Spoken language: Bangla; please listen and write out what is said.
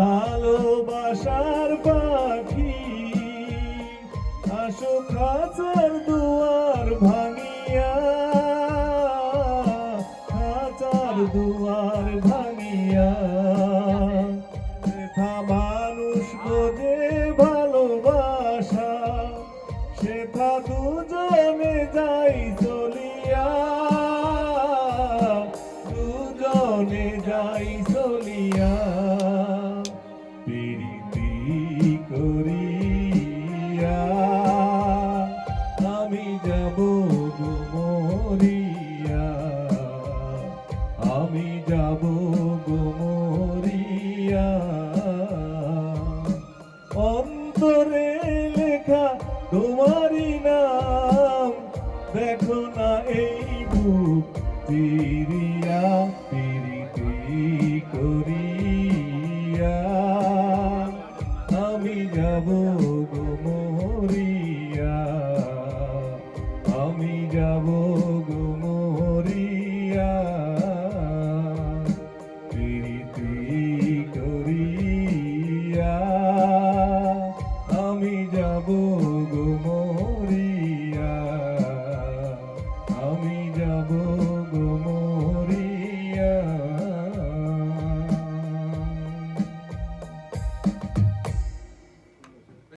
ভালোবাসার পাখি। আসো খাঁচার দুয়ার ভাঙিয়া খাঁচার দুয়ার ভাঙিয়া। সেথা মানুষ বোঝে ভালোবাসা সেথা দুজনে যাই চলিয়া। দুজনে যাই চলিয়া। গো আমি যাব গো মরিয়া। লেখা তোমারই নাম, দেখো না এই বুক করিয়া। আমি যাব গো মরিয়া। আমি